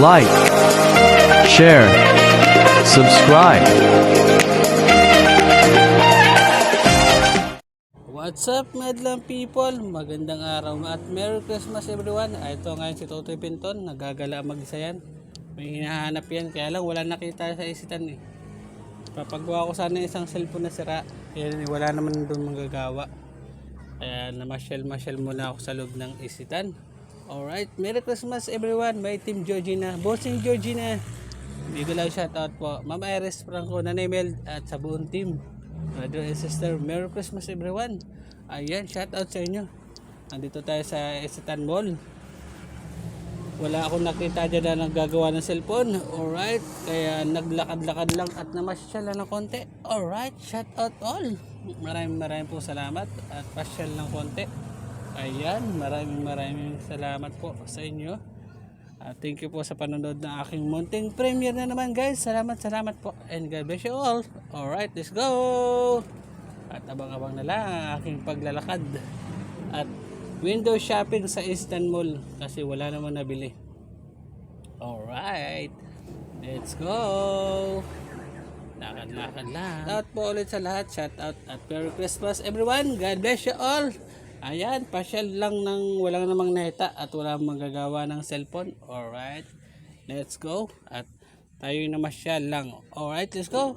like, share, subscribe. What's up, Madlang people? Magandang araw at Merry Christmas everyone. Ah, Ito ngayon si Totoy Pinton, nagagala mag-isa yan. May hinahanap yan, kaya lang wala nakita sa isitan eh. Papagawa ko sana isang cellphone na sira, kaya wala naman doon manggagawa. Kaya namasyal-masyal muna ako sa loob ng isitan. Alright, Merry Christmas everyone. May Team Georgina. Bossing Georgina. Bigyan lang shoutout po. Ma'am Iris Franco, Nanay Mel at sa buong team. Brother and sister, Merry Christmas everyone. Ayan, shoutout sa inyo. Nandito tayo sa Isitan Mall. Wala akong nakita dyan na naggagawa ng cellphone. Alright, kaya naglakad-lakad lang at namasyal lang ng konti. Alright, shoutout all. Maraming maraming po salamat at pasyal ng konti. Ayan, maraming maraming salamat po sa inyo. At thank you po sa panonood ng aking munting premiere na naman guys. Salamat, salamat po. And God bless you all. Alright, let's go! At abang-abang na lang ang aking paglalakad. At window shopping sa Mall kasi wala naman nabili. Alright, let's go! Lakad-lakad lang. Shout out po ulit sa lahat. Shout out at Merry Christmas everyone. God bless you all. Ayan, pasyal lang ng walang namang nahita at walang magagawa ng cellphone. Alright, let's go. At tayo na masyal lang. Alright, let's go.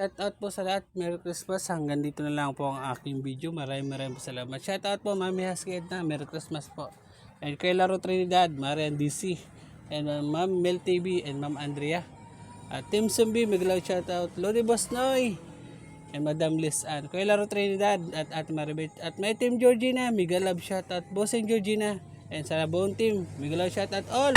Shout out po sa lahat. Merry Christmas. Hanggang dito na lang po ang aking video. Maraming maraming salamat. Shout out po Mami Husky Edna. Merry Christmas po. And kay Laro Trinidad, Marian DC. And uh, Ma'am Mel TV and Ma'am Andrea. At Team Zumbi, Miglaw shout out. Lodi Boss Noy. And Madam Liz Ann. Kay Laro Trinidad at Ate Maribet. At may Team Georgina. Miguel Love shout out. Bossing Georgina. And sa buong team, Love shout out all.